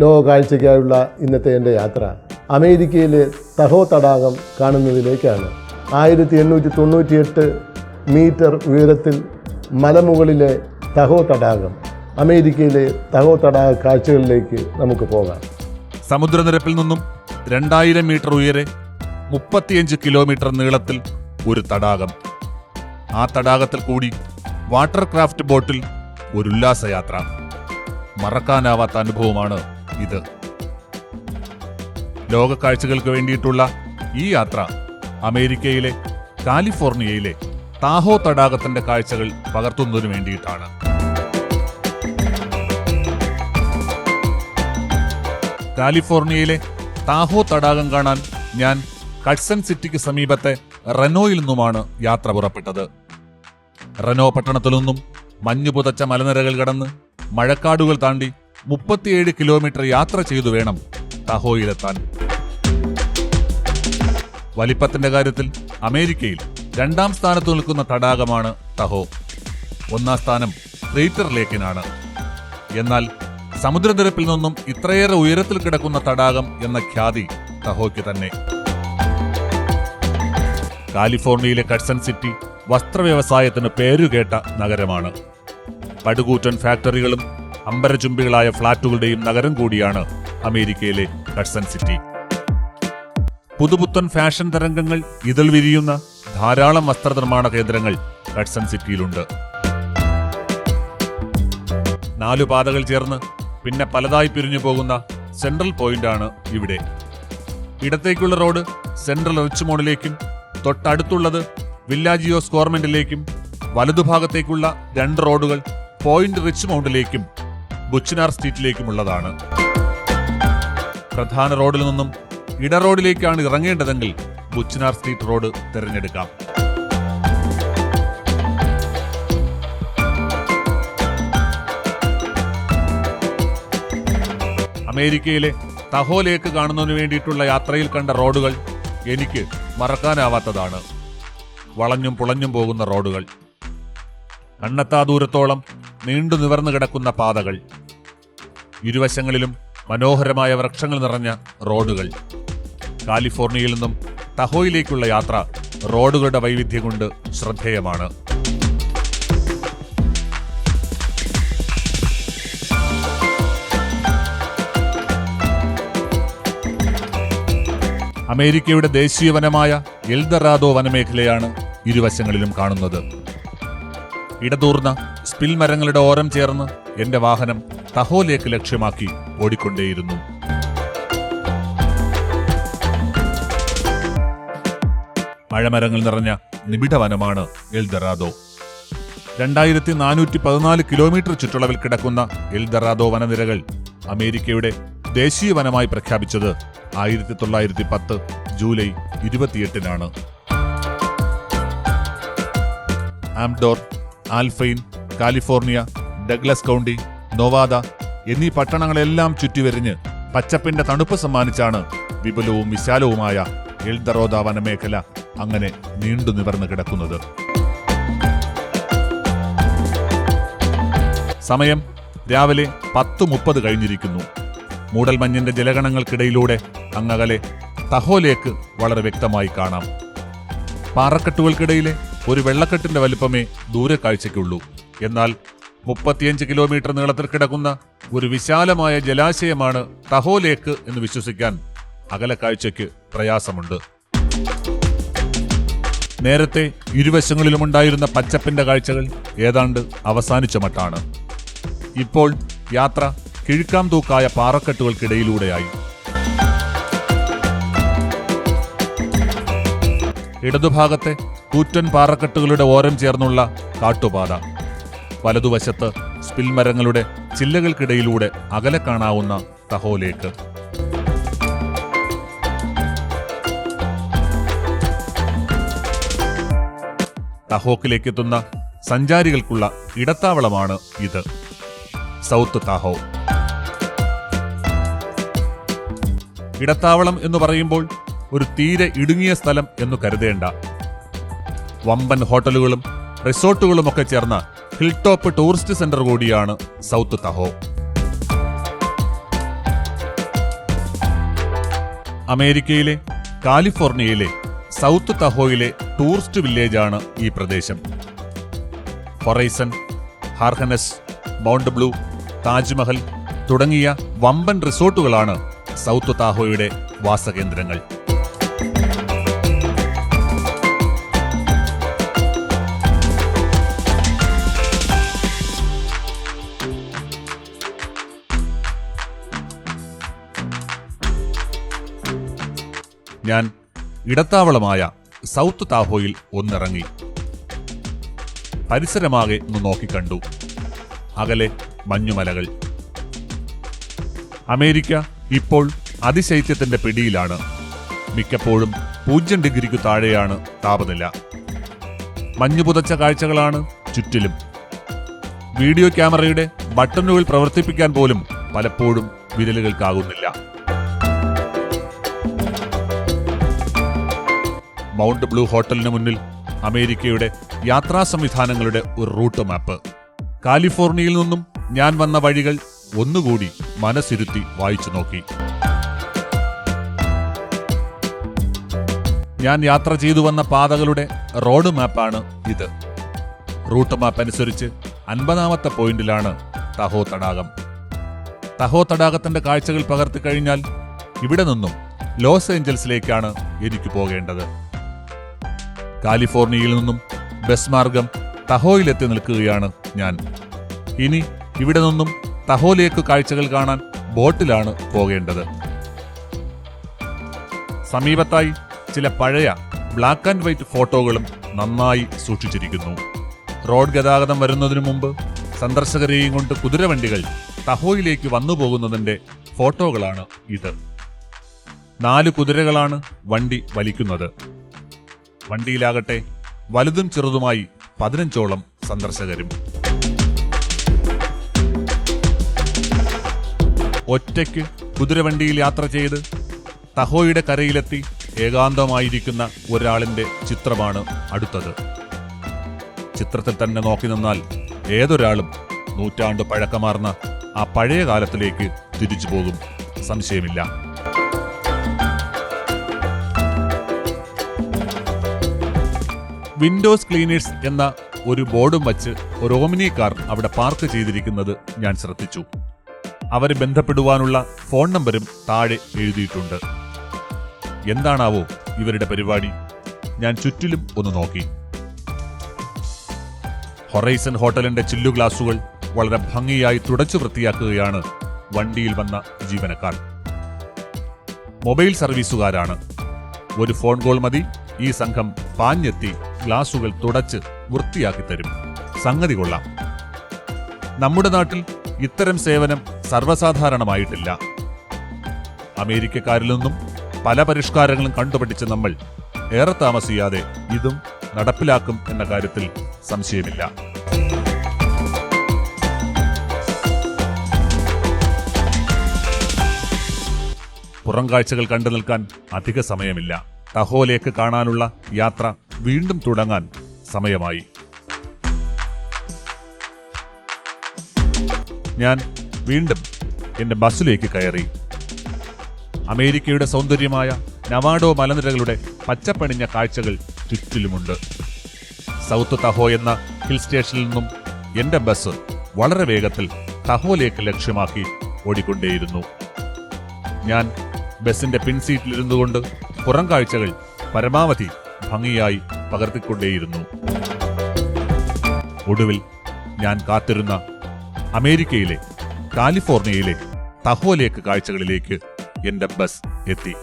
ലോക കാഴ്ചയ്ക്കായുള്ള ഇന്നത്തെ എന്റെ യാത്ര അമേരിക്കയിലെ തഹോ തടാകം കാണുന്നതിലേക്കാണ്. ആയിരത്തി എണ്ണൂറ്റി തൊണ്ണൂറ്റിയെട്ട് മീറ്റർ ഉയരത്തിൽ മലമുകളിലെ തഹോ തടാകം അമേരിക്കയിലെ തഹോ തടാക കാഴ്ചകളിലേക്ക് നമുക്ക് പോകാം. സമുദ്രനിരപ്പിൽ നിന്നും രണ്ടായിരം മീറ്റർ ഉയരെ മുപ്പത്തിയഞ്ച് കിലോമീറ്റർ നീളത്തിൽ ഒരു തടാകം. ആ തടാകത്തിൽ കൂടി വാട്ടർ ക്രാഫ്റ്റ് ബോട്ടിൽ ഒരു ഉല്ലാസയാത്ര. മറക്കാനാവാത്ത അനുഭവമാണ് ഇത്. ലോക കാഴ്ചകൾക്ക് വേണ്ടിയിട്ടുള്ള ഈ യാത്ര അമേരിക്കയിലെ കാലിഫോർണിയയിലെ താഹോ തടാകത്തിന്റെ കാഴ്ചകൾ പകർത്തുന്നതിനു വേണ്ടിയിട്ടാണ്. കാലിഫോർണിയയിലെ താഹോ തടാകം കാണാൻ ഞാൻ കട്സൺ സിറ്റിക്ക് സമീപത്തെ റെനോയിൽ നിന്നുമാണ് യാത്ര പുറപ്പെട്ടത്. റെനോ പട്ടണത്തിൽ നിന്നും മഞ്ഞു പുതച്ച മലനിരകൾ കടന്ന് മഴക്കാടുകൾ താണ്ടി മുപ്പത്തിയേഴ് കിലോമീറ്റർ യാത്ര ചെയ്തു വേണം തഹോയിലെത്താൻ വലിപ്പത്തിന്റെ കാര്യത്തിൽ അമേരിക്കയിൽ രണ്ടാം സ്ഥാനത്ത് നിൽക്കുന്ന തടാകമാണ് തഹോ ഒന്നാം സ്ഥാനം ക്രേറ്റർ ലേക്കിനാണ്. എന്നാൽ സമുദ്രനിരപ്പിൽ നിന്നും ഇത്രയേറെ ഉയരത്തിൽ കിടക്കുന്ന തടാകം എന്ന ഖ്യാതി തഹോയ്ക്ക് തന്നെ. കാലിഫോർണിയയിലെ കഡ്സൺ സിറ്റി വസ്ത്രവ്യവസായത്തിന് പേരുകേട്ട നഗരമാണ്. പടുകൂറ്റൻ ഫാക്ടറികളും അമ്പരചുംബികളായ ഫ്ളാറ്റുകളുടെയും നഗരം കൂടിയാണ് അമേരിക്കയിലെ ഹഡ്സൺ സിറ്റി. പുതുപുത്തൻ ഫാഷൻ തരംഗങ്ങൾ ഇതിൽ വിരിയുന്ന ധാരാളം വസ്ത്രനിർമ്മാണ കേന്ദ്രങ്ങൾ ഹഡ്സൺ സിറ്റിയിലുണ്ട്. നാലു പാതകൾ ചേർന്ന് പിന്നെ പലതായി പിരിഞ്ഞു പോകുന്ന സെൻട്രൽ പോയിന്റാണ് ഇവിടെ. ഇടത്തേക്കുള്ള റോഡ് സെൻട്രൽ റിച്ച് റിച്ച്മോണിലേക്കും തൊട്ടടുത്തുള്ളത് വില്ലാജിയോസ് ഗോർമെന്റിലേക്കും വലതുഭാഗത്തേക്കുള്ള രണ്ട് റോഡുകൾ പോയിന്റ് റിച്ച്മൗണ്ടിലേക്കും ബുച്ചിനാർ സ്ട്രീറ്റിലേക്കുമുള്ളതാണ്. പ്രധാന റോഡിൽ നിന്നും ഇട റോഡിലേക്കാണ് ഇറങ്ങേണ്ടതെങ്കിൽ ബുച്ചിനാർ സ്ട്രീറ്റ് റോഡ് തിരഞ്ഞെടുക്കാം. അമേരിക്കയിലെ തഹോലേക്ക് കാണുന്നതിന് വേണ്ടിയിട്ടുള്ള യാത്രയിൽ കണ്ട റോഡുകൾ എനിക്ക് മറക്കാനാവാത്തതാണ്. വളഞ്ഞും പുളഞ്ഞും പോകുന്ന റോഡുകൾ. കണ്ണെത്താ ദൂരത്തോളം നീണ്ടു നിവർന്നു കിടക്കുന്ന പാതകൾ. ഇരുവശങ്ങളിലും മനോഹരമായ വൃക്ഷങ്ങൾ നിറഞ്ഞ റോഡുകൾ. കാലിഫോർണിയയിൽ നിന്നും തഹോയിലേക്കുള്ള യാത്ര റോഡുകളുടെ വൈവിധ്യം കൊണ്ട് ശ്രദ്ധേയമാണ്. അമേരിക്കയുടെ ദേശീയ വനമായ എൽദറാദോ വനമേഖലയാണ് ഇരുവശങ്ങളിലും കാണുന്നത്. ഇടതൂർന്ന സ്പിൽ മരങ്ങളുടെ ഓരം ചേർന്ന് എന്റെ വാഹനം തഹോലേക്ക് ലക്ഷ്യമാക്കി ഓടിക്കൊണ്ടേയിരുന്നു. മഴമരങ്ങൾ നിറഞ്ഞ നിബിഡവനമാണ് എൽദറാദോ. രണ്ടായിരത്തി നാനൂറ്റി പതിനാല് കിലോമീറ്റർ ചുറ്റളവിൽ കിടക്കുന്ന എൽദറാദോ വനനിരകൾ അമേരിക്കയുടെ ദേശീയ വനമായി പ്രഖ്യാപിച്ചത് ആയിരത്തി തൊള്ളായിരത്തി പത്ത് July ഇരുപത്തിയെട്ടിനാണ്. Amador Alpine California Douglas county Nevada എന്നീ പട്ടണങ്ങളെല്ലാം ചുറ്റിവരിഞ്ഞ് പച്ചപ്പിന്റെ തണുപ്പ് സമ്മാനിച്ചാണ് വിപുലവും വിശാലവുമായ എൽദറോദ വനമേഖല അങ്ങനെ നീണ്ടു നിവർന്നു കിടക്കുന്നത്. സമയം രാവിലെ പത്തു മുപ്പത് കഴിഞ്ഞിരിക്കുന്നു. മൂടൽമഞ്ഞിന്റെ ജലഗണങ്ങൾക്കിടയിലൂടെ അങ്ങകലെ തഹോലേക്ക് വളരെ വ്യക്തമായി കാണാം. പാറക്കെട്ടുകൾക്കിടയിലെ ഒരു വെള്ളക്കെട്ടിന്റെ വലിപ്പമേ ദൂരെ കാഴ്ചയ്ക്കുള്ളൂ എന്നാൽ മുപ്പത്തിയഞ്ച് കിലോമീറ്റർ നീളത്തിൽ കിടക്കുന്ന ഒരു വിശാലമായ ജലാശയമാണ് തഹോ ലേക്ക് എന്ന് വിശ്വസിക്കാൻ അകല കാഴ്ചയ്ക്ക് പ്രയാസമുണ്ട്. നേരത്തെ ഇരുവശങ്ങളിലുമുണ്ടായിരുന്ന പച്ചപ്പിന്റെ കാഴ്ചകൾ ഏതാണ്ട് അവസാനിച്ച മട്ടാണ്. ഇപ്പോൾ യാത്ര കിഴുക്കാം തൂക്കായ പാറക്കെട്ടുകൾക്കിടയിലൂടെയായി. ഇടതുഭാഗത്തെ കൂറ്റൻ പാറക്കെട്ടുകളുടെ ഓരം ചേർന്നുള്ള കാട്ടുപാത. വലതുവശത്ത് സ്പിൽമരങ്ങളുടെ ചില്ലകൾക്കിടയിലൂടെ അകലെ കാണാവുന്ന തഹോലേക്ക്. തഹോക്കിലേക്ക് എത്തുന്ന സഞ്ചാരികൾക്കുള്ള ഇടത്താവളമാണ് ഇത്. South Tahoe. ഇടത്താവളം എന്ന് പറയുമ്പോൾ ഒരു തീരെ ഇടുങ്ങിയ സ്ഥലം എന്ന് കരുതേണ്ട വമ്പൻ ഹോട്ടലുകളും റിസോർട്ടുകളും ഒക്കെ ചേർന്ന ഹിൽ ടോപ്പ് ടൂറിസ്റ്റ് സെന്റർ കൂടിയാണ് സൗത്ത് തഹോ. അമേരിക്കയിലെ കാലിഫോർണിയയിലെ സൗത്ത് തഹോയിലെ ടൂറിസ്റ്റ് വില്ലേജാണ് ഈ പ്രദേശം. ഹൊറൈസൺ ഹാർഹനസ് മൗണ്ട് ബ്ലൂ താജ്മഹൽ തുടങ്ങിയ വമ്പൻ റിസോർട്ടുകളാണ് സൗത്ത് താഹോയുടെ വാസകേന്ദ്രങ്ങൾ. ഞാൻ ഇടത്താവളമായ സൗത്ത് താഹോയിൽ ഒന്നിറങ്ങി. പരിസരമാകെ ഒന്ന് നോക്കിക്കണ്ടു അകലെ മഞ്ഞുമലകൾ. അമേരിക്ക ഇപ്പോൾ അതിശൈത്യത്തിന്റെ പിടിയിലാണ്. മിക്കപ്പോഴും പൂജ്യം ഡിഗ്രിക്ക് താഴെയാണ് താപനില. മഞ്ഞു പുതച്ച കാഴ്ചകളാണ് ചുറ്റിലും. വീഡിയോ ക്യാമറയുടെ ബട്ടണുകൾ പ്രവർത്തിപ്പിക്കാൻ പോലും പലപ്പോഴും വിരലുകൾക്കാകുന്നില്ല. മൗണ്ട് ബ്ലൂ ഹോട്ടലിന് മുന്നിൽ അമേരിക്കയുടെ യാത്രാ സംവിധാനങ്ങളുടെ ഒരു റൂട്ട് മാപ്പ്. കാലിഫോർണിയയിൽ നിന്നും ഞാൻ വന്ന വഴികൾ ഒന്നുകൂടി മനസ്സിരുത്തി വായിച്ചു നോക്കി. ഞാൻ യാത്ര ചെയ്തു വന്ന പാതകളുടെ റോഡ് മാപ്പാണ് ഇത്. റൂട്ട് മാപ്പ് അനുസരിച്ച് അൻപതാമത്തെ പോയിന്റിലാണ് തഹോ തടാകം. തഹോ തടാകത്തിന്റെ കാഴ്ചകൾ പകർത്തി കഴിഞ്ഞാൽ ഇവിടെ നിന്നും ലോസ് ഏഞ്ചൽസിലേക്കാണ് എനിക്ക് പോകേണ്ടത്. കാലിഫോർണിയയിൽ നിന്നും ബസ് മാർഗം തഹോയിലെത്തി നിൽക്കുകയാണ് ഞാൻ. ഇനി ഇവിടെ നിന്നും തഹോയിലേക്ക് കാഴ്ചകൾ കാണാൻ ബോട്ടിലാണ് പോകേണ്ടത്. സമീപത്തായി ചില പഴയ ബ്ലാക്ക് ആൻഡ് വൈറ്റ് ഫോട്ടോകളും നന്നായി സൂക്ഷിച്ചിരിക്കുന്നു. റോഡ് ഗതാഗതം വരുന്നതിനു മുമ്പ് സന്ദർശകരെയും കൊണ്ട് കുതിരവണ്ടികൾ തഹോയിലേക്ക് വന്നു പോകുന്നതിന്റെ ഫോട്ടോകളാണ് ഇത്. നാല് കുതിരകളാണ് വണ്ടി വലിക്കുന്നത്. വണ്ടിയിലാകട്ടെ. വലുതും ചെറുതുമായി പതിനഞ്ചോളം സന്ദർശകരും. ഒറ്റയ്ക്ക് കുതിരവണ്ടിയിൽ യാത്ര ചെയ്ത് തഹോയുടെ കരയിലെത്തി ഏകാന്തമായിരിക്കുന്ന ഒരാളിന്റെ ചിത്രമാണ് അടുത്തത്. ചിത്രത്തിൽ തന്നെ നോക്കി നിന്നാൽ ഏതൊരാളും നൂറ്റാണ്ട് പഴക്കമാർന്ന ആ പഴയ കാലത്തിലേക്ക് തിരിച്ചു പോകും. സംശയമില്ല. വിൻഡോസ് ക്ലീനേഴ്സ് എന്ന ഒരു ബോർഡും വച്ച് ഒരു ഓമിനി കാർ അവിടെ പാർക്ക് ചെയ്തിരിക്കുന്നത് ഞാൻ ശ്രദ്ധിച്ചു. അവരെ ബന്ധപ്പെടുവാനുള്ള ഫോൺ നമ്പരും താഴെ എഴുതിയിട്ടുണ്ട്. എന്താണാവോ ഇവരുടെ പരിപാടി? ഞാൻ ചുറ്റിലും ഒന്ന് നോക്കി. ഹൊറൈസൺ ഹോട്ടലിന്റെ ചില്ലു ഗ്ലാസുകൾ വളരെ ഭംഗിയായി തുടച്ചു വൃത്തിയാക്കുകയാണ് വണ്ടിയിൽ വന്ന ജീവനക്കാർ. മൊബൈൽ സർവീസുകാരാണ്. ഒരു ഫോൺ കോൾ മതി. ഈ സംഘം പാഞ്ഞെത്തി ഗ്ലാസുകൾ തുടച്ച് വൃത്തിയാക്കി തരും. സംഗതി കൊള്ളാം. നമ്മുടെ നാട്ടിൽ ഇത്തരം സേവനം സർവസാധാരണമായിട്ടില്ല. അമേരിക്കക്കാരിൽ നിന്നും പല പരിഷ്കാരങ്ങളും കണ്ടുപിടിച്ച് നമ്മൾ ഏറെ താമസിയാതെ ഇതും നടപ്പിലാക്കും എന്ന കാര്യത്തിൽ സംശയമില്ല. പുറം കാഴ്ചകൾ കണ്ടു നിൽക്കാൻ അധിക സമയമില്ല. തഹോലേക്ക് കാണാനുള്ള യാത്ര വീണ്ടും തുടങ്ങാൻ സമയമായി. ഞാൻ വീണ്ടും എന്റെ ബസ്സിലേക്ക് കയറി. അമേരിക്കയുടെ സൗന്ദര്യമായ നവാഡോ മലനിരകളുടെ പച്ചപ്പണിഞ്ഞ കാഴ്ചകൾ ചുറ്റിലുമുണ്ട്. സൗത്ത് തഹോ എന്ന ഹിൽ സ്റ്റേഷനിൽ നിന്നും എന്റെ ബസ് വളരെ വേഗത്തിൽ തഹോലേക്ക് ലക്ഷ്യമാക്കി ഓടിക്കൊണ്ടേയിരുന്നു. ഞാൻ ബസിന്റെ പിൻസീറ്റിലിരുന്നുകൊണ്ട് പുറം കാഴ്ചകൾ പരമാവധി ഭംഗിയായി പകർത്തിക്കൊണ്ടേയിരുന്നു. ഒടുവിൽ ഞാൻ കാത്തിരുന്ന അമേരിക്കയിലെ കാലിഫോർണിയയിലെ തഹോലേക്ക് കാഴ്ചകളിലേക്ക് എന്റെ ബസ് എത്തി.